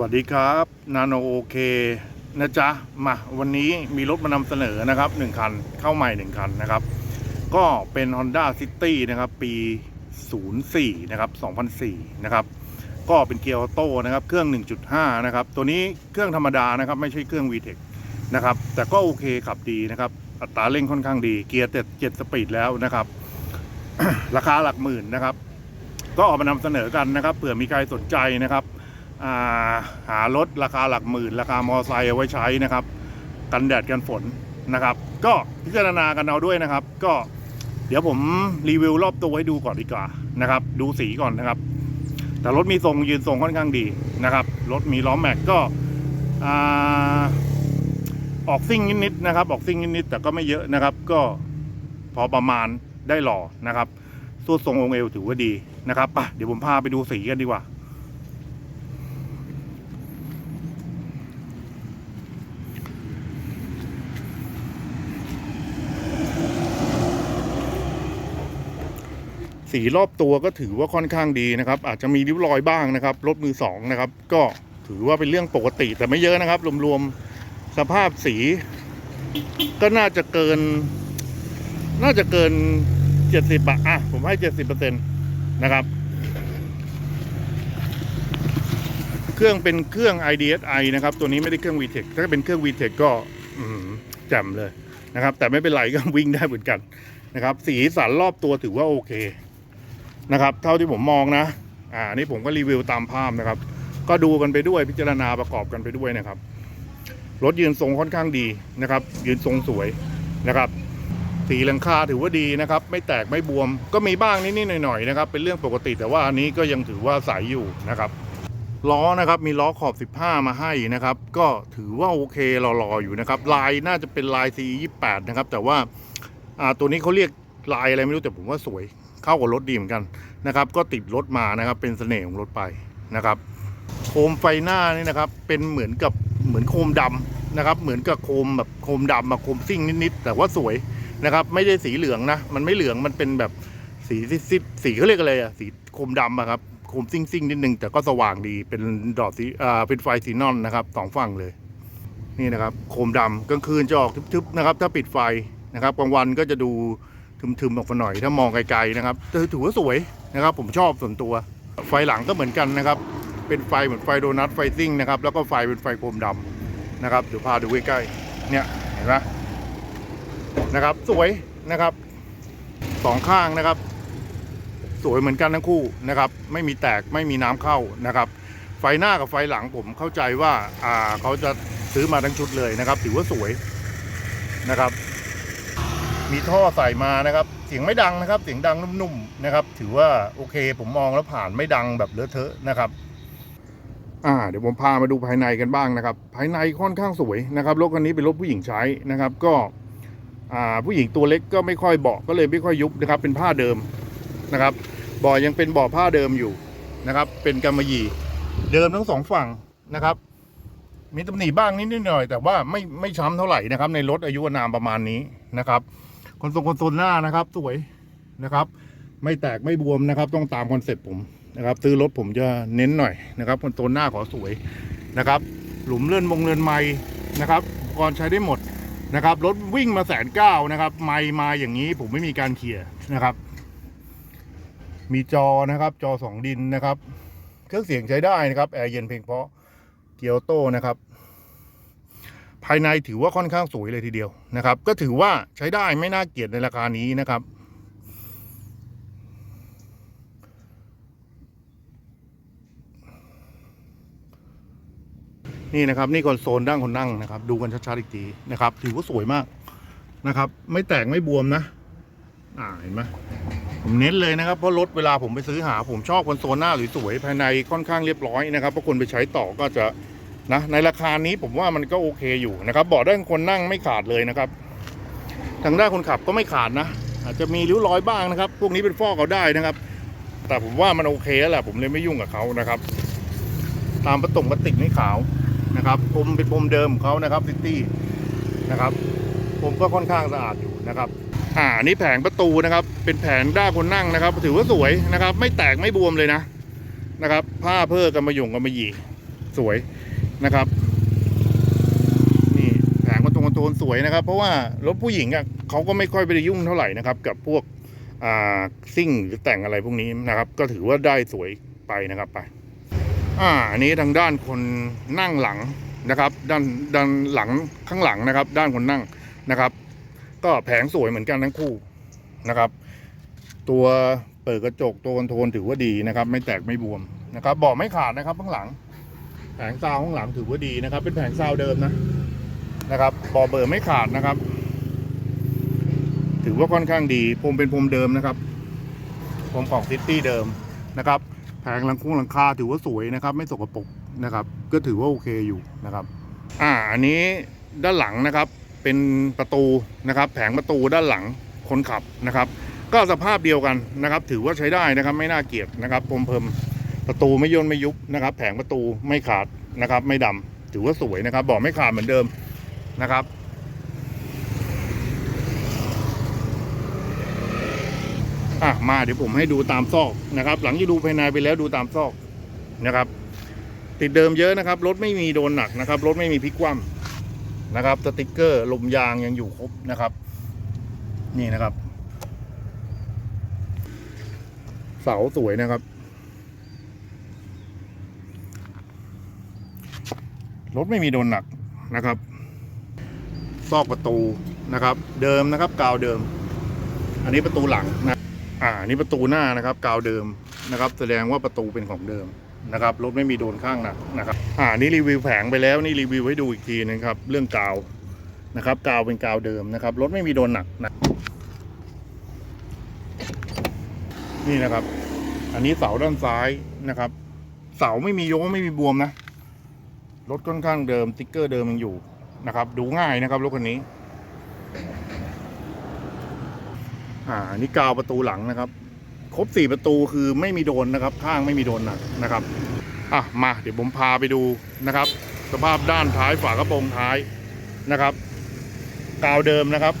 วัสดีครับนาโนโอเคนะจ๊ะ มาวันนี้มีรถมานำเสนอนะครับหนึ่งคันเข้าใหม่หนึ่งคันนะครับ ก็เป็น Honda City นะครับ ปี 04 นะครับ 2004 นะครับ ก็เป็นเกียร์ออโต้นะครับ เครื่อง 1.5 นะครับ ตัวนี้เครื่องธรรมดานะครับ ไม่ใช่เครื่อง VTEC นะครับ แต่ก็โอเคขับดีนะครับ อัตราเร่งค่อนข้างดีเกียร์เจ็ดเจ็ดสปีดแล้วนะครับ ราคาหลักหมื่นนะครับ ก็ออกมานำเสนอกันนะครับเผื่อมีใครสนใจนะครับ หารถราคาหลักหมื่น ราคามอไซค์เอาไว้ใช้นะครับ กันแดดกันฝนนะครับ ก็พิจารณากันเอาด้วยนะครับ ก็เดี๋ยวผมรีวิวรอบตัวให้ดูก่อนดีกว่านะครับ ดูสีก่อนนะครับ แต่รถมีทรงยืนทรงค่อนข้างดีนะครับ รถมีล้อแม็กก็อาออกซิ่งนิดๆนะครับ ออกซิ่งนิดๆแต่ก็ไม่เยอะนะครับ ก็พอประมาณได้หล่อนะครับสูตรทรงองค์เอวถือว่าดีนะครับไปเดี๋ยวผมพาไปดูสีกันดีกว่า สีรอบตัวก็ถือว่าค่อนข้างดีนะครับ อาจจะมีริ้วรอยบ้างนะครับรถมือสองนะครับ ก็ถือว่าเป็นเรื่องปกติแต่ไม่เยอะนะครับ รวมๆสภาพสี ก็น่าจะเกิน น่าจะเกินเจ็ดสิบอะอะผมให้เจ็ดสิบเปอร์เซ็นต์นะครับ เครื่องเป็นเครื่อง IDSI นะครับ ตัวนี้ไม่ได้เครื่อง VTEC ถ้าเป็นเครื่อง VTEC ก็แจ่มเลยนะครับ แต่ไม่เป็นไรก็วิ่งได้เหมือนกันนะครับ สีสันรอบตัวถือว่าโอเค นะครับ เท่าที่ผมมองนะ อ่านี่ผมก็รีวิวตามภาพนะครับ ก็ดูกันไปด้วยพิจารณาประกอบกันไปด้วยนะครับ รถยืนทรงค่อนข้างดีนะครับ ยืนทรงสวยนะครับ สีหลังคาถือว่าดีนะครับ ไม่แตกไม่บวม ก็มีบ้างนิดๆหน่อยๆนะครับ เป็นเรื่องปกติแต่ว่าอันนี้ก็ยังถือว่าใสอยู่นะครับล้อนะครับมีล้อขอบ 15 มาให้นะครับ ก็ถือว่าโอเครอๆอยู่นะครับ ลายน่าจะเป็นลาย C28 นะครับ แต่ว่าอ่าตัวนี้เขาเรียกลายอะไรไม่รู้แต่ผมว่าสวย เข้ากับรถดีเหมือนกันนะครับ ก็ติดรถมานะครับ เป็นเสน่ห์ของรถไปนะครับ โคมไฟหน้านี่นะครับ เป็นเหมือนกับเหมือนโคมดำนะครับ เหมือนกับโคมแบบโคมดำมาโคมซิ่งนิดๆแต่ว่าสวยนะครับ ไม่ได้สีเหลืองนะ มันไม่เหลืองมันเป็นแบบสีซิดสีเขาเรียกอะไรอะสีโคมดำอะครับโคมซิ่งซิ่งๆนิดนึงแต่ก็สว่างดีเป็นดอกสีอ่าเป็นไฟสีนอนนะครับสองฝั่งเลยนี่นะครับ โคมดำกลางคืนจะออกทึบๆนะครับ ถ้าปิดไฟนะครับกลางวันก็จะดู ทึมๆออกมาหน่อยถ้ามองไกลๆนะครับแต่ถือว่าสวยนะครับ ผมชอบส่วนตัว ไฟหลังก็เหมือนกันนะครับ เป็นไฟเหมือนไฟโดนัทไฟซิ่งนะครับ แล้วก็ไฟเป็นไฟโคมดำนะครับเดี๋ยวพาดูใกล้ๆเนี่ยเห็นไหมนะครับ สวยนะครับสองข้างนะครับ สวยเหมือนกันทั้งคู่นะครับ ไม่มีแตกไม่มีน้ำเข้านะครับ ไฟหน้ากับไฟหลังผมเข้าใจว่าอ่าเขาจะซื้อมาทั้งชุดเลยนะครับ ถือว่าสวยนะครับ มีท่อใส่มานะครับ เสียงไม่ดังนะครับ เสียงดังนุ่มๆนะครับ ถือว่าโอเค ผมมองแล้วผ่านไม่ดังแบบเลอะเทอะนะครับอ่าเดี๋ยวผมพามาดูภายในกันบ้างนะครับ ภายในค่อนข้างสวยนะครับรถคันนี้เป็นรถผู้หญิงใช้นะครับ ก็อ่าผู้หญิงตัวเล็กก็ไม่ค่อยเบาะก็เลยไม่ค่อยยุบนะครับ เป็นผ้าเดิมนะครับเบาะยังเป็นเบาะผ้าเดิมอยู่นะครับ เป็นกำมะหยี่เดิมทั้งสองฝั่งนะครับ มีตำหนิบ้างนิดหน่อย แต่ว่าไม่ไม่ช้ำเท่าไหร่นะครับ ในรถอายุอานามประมาณนี้นะครับ คอนโซลคอนโซลหน้านะครับ สวยนะครับ ไม่แตกไม่บวมนะครับ ต้องตามคอนเซ็ปต์ผมนะครับ ซื้อรถผมจะเน้นหน่อยนะครับคอนโซลหน้าขอสวยนะครับ หลุมเลื่อนมงเลื่อนไม้นะครับอุปกรณ์ใช้ได้หมดนะครับรถวิ่งมาแสนเก้านะครับไม้มาอย่างนี้ผมไม่มีการเคลียร์นะครับ มีจอนะครับจอสองดินนะครับ เครื่องเสียงใช้ได้นะครับแอร์เย็นเพลงเพราะเกียร์โต้นะครับายในถือว่าค่อนข้างสวยเลยทีเดียวนะครับ ก็ถือว่าใช้ได้ไม่น่าเกลียดในราคานี้นะครับ นี่นะครับนี่คอนโซลด้านคนนั่งนะครับ ดูกันชัดๆอีกทีนะครับ ถือว่าสวยมากนะครับ ไม่แตกไม่บวมนะ อ่าเห็นไหมผมเน้นเลยนะครับเพราะรถเวลาผมไปซื้อหา ผมชอบคอนโซลหน้าสวยๆภายในค่อนข้างเรียบร้อยนะครับเพราะคนไปใช้ต่อก็จะ นะในราคานี้ผมว่ามันก็โอเคอยู่นะครับเบาะด้านคนนั่งไม่ขาดเลยนะครับ ทางด้านคนขับก็ไม่ขาดนะ อาจจะมีริ้วรอยบ้างนะครับ พวกนี้เป็นฟอกเอาได้นะครับ แต่ผมว่ามันโอเคแล้วแหละผมเลยไม่ยุ่งกับเขานะครับ ตามประตงประติกไม่ขาวนะครับพรมเป็นพรมเดิมของเขานะครับซิตี้นะครับผมก็ค่อนข้างสะอาดอยู่นะครับ อ่าอันนี่แผงประตูนะครับ เป็นแผงด้านคนนั่งนะครับ ถือว่าสวยนะครับ ไม่แตกไม่บวมเลยนะนะครับ ผ้าเพื่อกำมะหยงกำมะหยีสวย นะครับ นี่แผงประตูคอนโทรลสวยนะครับ เพราะว่ารถผู้หญิงอะเขาก็ไม่ค่อยไปยุ่งเท่าไหร่นะครับ กับพวกอ่าซิ่งหรือแต่งอะไรพวกนี้นะครับ ก็ถือว่าได้สวยไปนะครับไป อ่าอันนี้ทางด้านคนนั่งหลังนะครับ ด้านด้านหลังข้างหลังนะครับ ด้านคนนั่งนะครับ ก็แผงสวยเหมือนกันทั้งคู่นะครับ ตัวเปิดกระจกตัวคอนโทรลถือว่าดีนะครับ ไม่แตกไม่บวมนะครับบอกไม่ขาดนะครับข้างหลัง ผงซาวข้างหลังถือว่าดีนะครับ เป็นแผงซาวเดิมนะนะครับบอเบอร์ไม่ขาดนะครับ ถือว่าค่อนข้างดีพรมเป็นพรมเดิมนะครับพรมของซิตี้เดิมนะครับ แผงหลังคุ้งหลังคาถือว่าสวยนะครับ ไม่สกปรกนะครับ ก็ถือว่าโอเคอยู่นะครับ อ่าอันนี้ด้านหลังนะครับ เป็นประตูนะครับ แผงประตูด้านหลังคนขับนะครับ ก็สภาพเดียวกันนะครับ ถือว่าใช้ได้นะครับ ไม่น่าเกลียดนะครับพรมเพิ่ม ประตูไม่ย่นไม่ยุบนะครับ แผงประตูไม่ขาดนะครับ ไม่ดำถือว่าสวยนะครับบอกไม่ขาดเหมือนเดิมนะครับอะมาเดี๋ยวผมให้ดูตามซอกนะครับ หลังจากดูภายในไปแล้วดูตามซอกนะครับ ติดเดิมเยอะนะครับ รถไม่มีโดนหนักนะครับ รถไม่มีพลิกคว่ำนะครับ สติกเกอร์ลมยางยังอยู่ครบนะครับ นี่นะครับ เสาสวยนะครับ รถไม่มีโดนหนักนะครับ ซอกประตูนะครับ เดิมนะครับกาวเดิม อันนี้ประตูหลังนะอ่านี่ประตูหน้านะครับกาวเดิมนะครับ แสดงว่าประตูเป็นของเดิมนะครับรถไม่มีโดนข้างหนักนะครับ อ่านี่รีวิวแผงไปแล้วนี่รีวิวให้ดูอีกทีนะครับ เรื่องกาวนะครับ กาวเป็นกาวเดิมนะครับรถไม่มีโดนหนักนะนี่นะครับ อันนี้เสาด้านซ้ายนะครับ เสาไม่มีโยงไม่มีบวมนะ รถค่อนข้างเดิมติ๊กเกอร์เดิมยังอยู่นะครับ ดูง่ายนะครับรถคันนี้ อ่านนี่กาวประตูหลังนะครับ ครบสี่ประตูคือไม่มีโดนนะครับ ข้างไม่มีโดนหนักนะครับอะมาเดี๋ยวผมพาไปดูนะครับ สภาพด้านท้ายฝากระโปรงท้ายนะครับ กาวเดิมนะครับ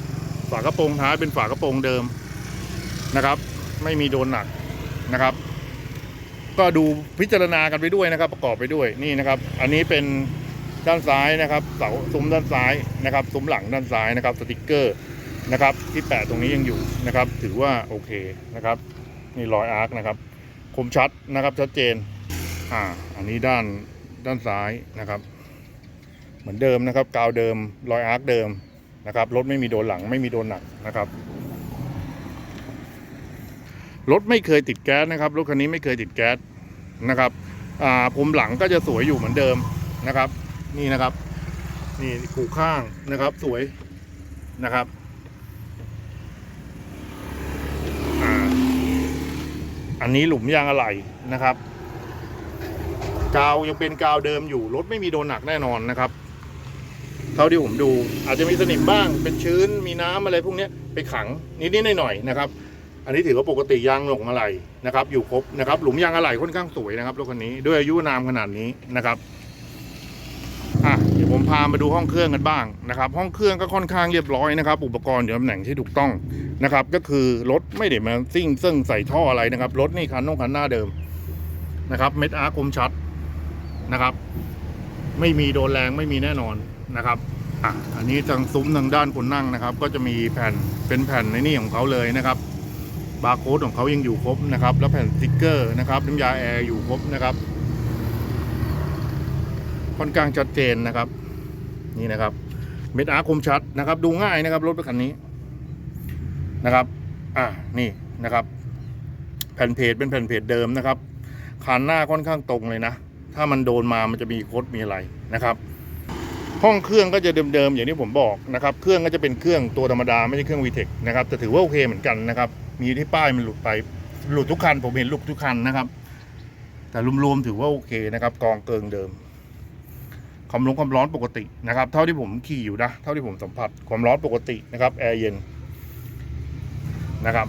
ฝากระโปรงท้ายเป็นฝากระโปรงเดิมนะครับ ไม่มีโดนหนักนะครับ ก็ดูพิจารณากันไปด้วยนะครับ ประกอบไปด้วยนี่นะครับ อันนี้เป็นด้านซ้ายนะครับ เสาซุ้มด้านซ้ายนะครับซุ้มหลังด้านซ้ายนะครับ สติกเกอร์นะครับ ที่แปะตรงนี้ยังอยู่นะครับ ถือว่าโอเคนะครับนี่รอยอาร์คนะครับ คมชัดนะครับชัดเจนอ่าอันนี้ด้านด้านซ้ายนะครับ เหมือนเดิมนะครับ กาวเดิมรอยอาร์คเดิมนะครับรถไม่มีโดนหลังไม่มีโดนหนักนะครับรถไม่เคยติดแก๊สนะครับรถคันนี้ไม่เคยติดแก๊ส นะครับอ่าผมหลังก็จะสวยอยู่เหมือนเดิมนะครับ นี่นะครับ นี่ขู่ข้างนะครับสวยนะครับอันนี้หลุมยางอะไหล่นะครับ กาวยังเป็นกาวเดิมอยู่รถไม่มีโดนหนักแน่นอนนะครับเท่าที่ผมดู อาจจะมีสนิมบ้างเป็นชื้นมีน้ำอะไรพวกเนี้ยไปขังนิดๆหน่อยๆนะครับ อันนี้ถือว่าปกติยางหลงอะไหล่นะครับ อยู่ครบนะครับ หลุมยางอะไหล่ค่อนข้างสวยนะครับรถคันนี้ด้วยอายุนามขนาดนี้นะครับอะเดี๋ยวผมพามาดูห้องเครื่องกันบ้างนะครับ ห้องเครื่องก็ค่อนข้างเรียบร้อยนะครับ อุปกรณ์อยู่ตำแหน่งที่ถูกต้องนะครับ ก็คือรถไม่ได้มาซิ่งซึ่งใส่ท่ออะไรนะครับรถนี่คันน้องคันหน้าเดิมนะครับเม็ดอาร์คมชัดนะครับ ไม่มีโดนแรงไม่มีแน่นอนนะครับอะอันนี้ทางซุ้มทางด้านคนนั่งนะครับ ก็จะมีแผ่นเป็นแผ่นในนี่ของเขาเลยนะครับ บาร์โค้ดของเขายังอยู่ครบนะครับ แล้วแผ่นสติ๊กเกอร์นะครับน้ำยาแอร์อยู่ครบนะครับ ค่อนข้างชัดเจนนะครับ นี่นะครับ เม็ดอาร์คมชัดนะครับ ดูง่ายนะครับรถคันนี้นะครับ อ่านี่นะครับ แผ่นเพจเป็นแผ่นเพจเดิมนะครับคันหน้าค่อนข้างตรงเลยนะ ถ้ามันโดนมามันจะมีโคดมีอะไรนะครับ ห้องเครื่องก็จะเดิมๆอย่างที่ผมบอกนะครับ เครื่องก็จะเป็นเครื่องตัวธรรมดาไม่ใช่เครื่องวีเทคนะครับแต่ถือว่าโอเคเหมือนกันนะครับ มีที่ป้ายมันหลุดไปหลุดทุกคันผมเห็นหลุดทุกคันนะครับ แต่รวมๆถือว่าโอเคนะครับ กองเกิงเดิม ความร้อนความร้อนปกตินะครับ เท่าที่ผมขี่อยู่นะเท่าที่ผมสัมผัสความร้อนปกตินะครับแอร์เย็นนะครับ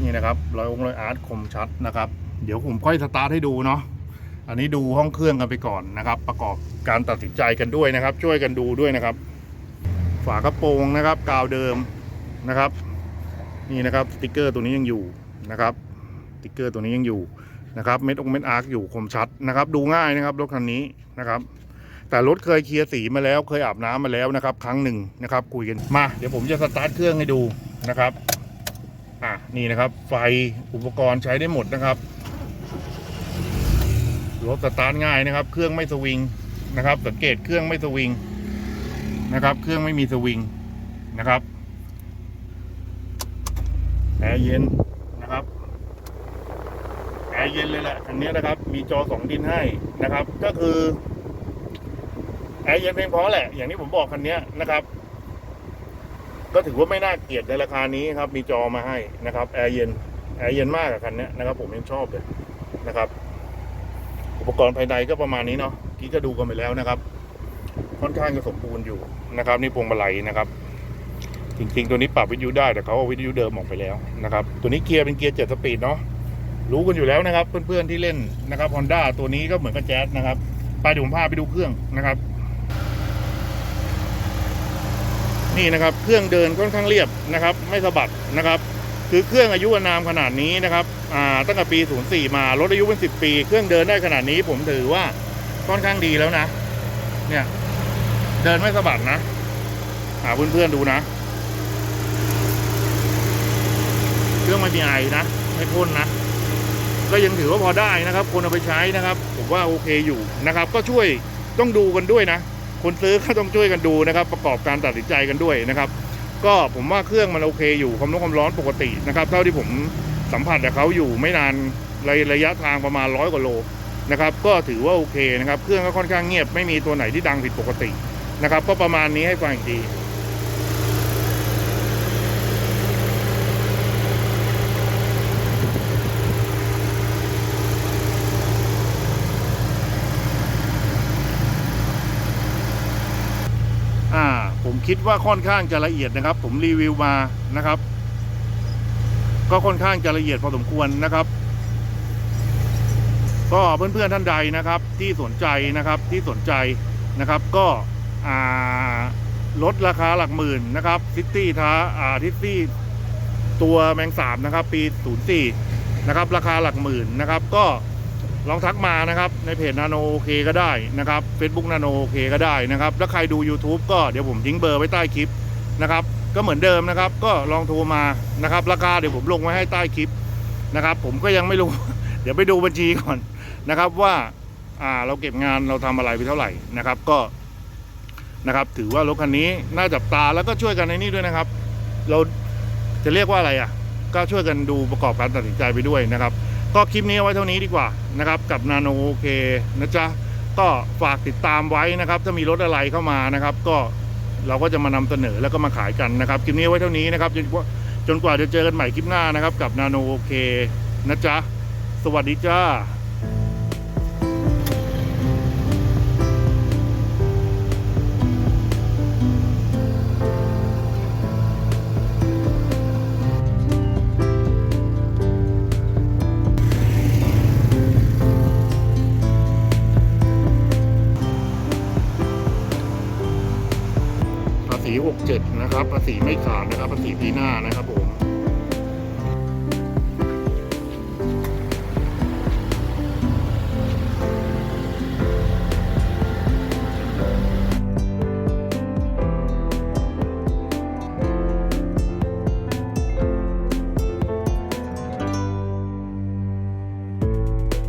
นี่นะครับรอยองรอยอาร์ตคมชัดนะครับ เดี๋ยวผมค่อยสตาร์ทให้ดูเนาะอันนี้ดูห้องเครื่องกันไปก่อนนะครับ ประกอบการตัดสินใจกันด้วยนะครับ ช่วยกันดูด้วยนะครับ ฝากระโปรงนะครับ กาวเดิมนะครับ นี่นะครับสติกเกอร์ตัวนี้ยังอยู่นะครับสติกเกอร์ตัวนี้ยังอยู่นะครับเม็ดองเม็ดอาร์คอยู่คมชัดนะครับ ดูง่ายนะครับรถคันนี้นะครับ แต่รถเคยเคลียร์สีมาแล้วเคยอาบน้ำมาแล้วนะครับ ครั้งหนึ่งนะครับ คุยกันมาเดี๋ยวผมจะสตาร์ทเครื่องให้ดูนะครับอะนี่นะครับ ไฟอุปกรณ์ใช้ได้หมดนะครับรถสตาร์ทง่ายนะครับ เครื่องไม่สวิงนะครับ สังเกตเครื่องไม่สวิงนะครับ เครื่องไม่มีสวิงนะครับ อร์เย็นนะครับแอร์เย็นเลยแหละคันนี้นะครับ มีจอสองดินให้นะครับ ก็คือแอร์เย็นเพียงพอแหละ อย่างที่ผมบอกคันนี้นะครับ ก็ถือว่าไม่น่าเกลียดในราคานี้ครับ มีจอมาให้นะครับแอร์เย็นแอร์เย็นมากกับคันนี้นะครับ ผมยังชอบเลยนะครับ อุปกรณ์ภายในก็ประมาณนี้เนาะที่ก็ดูกันไปแล้วนะครับ ค่อนข้างจะสมบูรณ์อยู่นะครับ นี่พวงมาลัยนะครับ จริง ๆ ตัวนี้ปรับวิทยุได้แต่เขาเอาวิทยุเดิมออกไปแล้วนะครับตัวนี้เกียร์เป็นเกียร์เจ็ดสปีดเนาะรู้กันอยู่แล้วนะครับเพื่อนๆที่เล่นนะครับ Honda ตัวนี้ก็เหมือนกับแจ๊สนะครับไปเดี๋ยวผมพาไปดูเครื่องนะครับ นี่นะครับเครื่องเดินค่อนข้างเรียบนะครับ ไม่สะบัดนะครับ คือเครื่องอายุอานามขนาดนี้นะครับอ่าตั้งแต่ปี 04 มารถอายุเป็น 10 ปี เครื่องเดินได้ขนาดนี้ผมถือว่าค่อนข้างดีแล้วนะ เนี่ย เดินไม่สะบัดนะหาเพื่อนๆดูนะ เครื่องไม่มีไอนะ ไม่พ่นนะ ก็ยังถือว่าพอได้นะครับ คนเอาไปใช้นะครับ ผมว่าโอเคอยู่นะครับ ก็ช่วยต้องดูกันด้วยนะ คนซื้อก็ต้องช่วยกันดูนะครับ ประกอบการตัดสินใจกันด้วยนะครับ ก็ผมว่าเครื่องมันโอเคอยู่ความร้อนความร้อนปกตินะครับ เท่าที่ผมสัมผัสกับเขาอยู่ไม่นานระระยะทางประมาณร้อยกว่าโลนะครับ ก็ถือว่าโอเคนะครับ เครื่องก็ค่อนข้างเงียบไม่มีตัวไหนที่ดังผิดปกตินะครับ ก็ประมาณนี้ให้ฟังอีกที อ่า ผม คิดว่าค่อนข้างจะละเอียดนะครับ ผมรีวิวมานะครับ ก็ค่อนข้างจะละเอียดพอสมควรนะครับ ก็เพื่อนๆท่านใดนะครับ ที่สนใจนะครับที่สนใจนะครับ ก็ลดราคาหลักหมื่นนะครับซิตี้ท้าอ่าทิตตี้ตัวแมงสาบนะครับ ปี 04 นะครับ ราคาหลักหมื่นนะครับ ก็ ลองทักมานะครับในเพจนาโนโอเคก็ได้นะครับ Facebook นาโนโอเคก็ได้นะครับแล้วใครดู YouTube ก็เดี๋ยวผมทิ้งเบอร์ไว้ใต้คลิปนะครับก็เหมือนเดิมนะครับ ก็ลองโทรมานะครับ ราคาเดี๋ยวผมลงไว้ให้ใต้คลิปนะครับ ผมก็ยังไม่รู้ เดี๋ยวไปดูบัญชีก่อนนะครับว่าอ่าเราเก็บงานเราทำอะไรไปเท่าไหร่นะครับ ก็นะครับ ถือว่ารถคันนี้น่าจับตาแล้วก็ช่วยกันในนี้ด้วยนะครับ เราจะเรียกว่าอะไรอะ ก็ช่วยกันดูประกอบการตัดสินใจไปด้วยนะครับ ก็คลิปนี้ไว้เท่านี้ดีกว่านะครับ กับนาโนโอเคนะจ๊ะก็ฝากติดตามไว้นะครับ ถ้ามีรถอะไรเข้ามานะครับ ก็เราก็จะมานำเสนอแล้วก็มาขายกันนะครับคลิปนี้ไว้เท่านี้นะครับจนกว่าจนกว่าจะเจอกันใหม่คลิปหน้านะครับ กับนาโนโอเคนะจ๊ะสวัสดีจ้า ษี67นะครับภาษีไม่ขาดนะครับภาษีปีหน้านะครับผม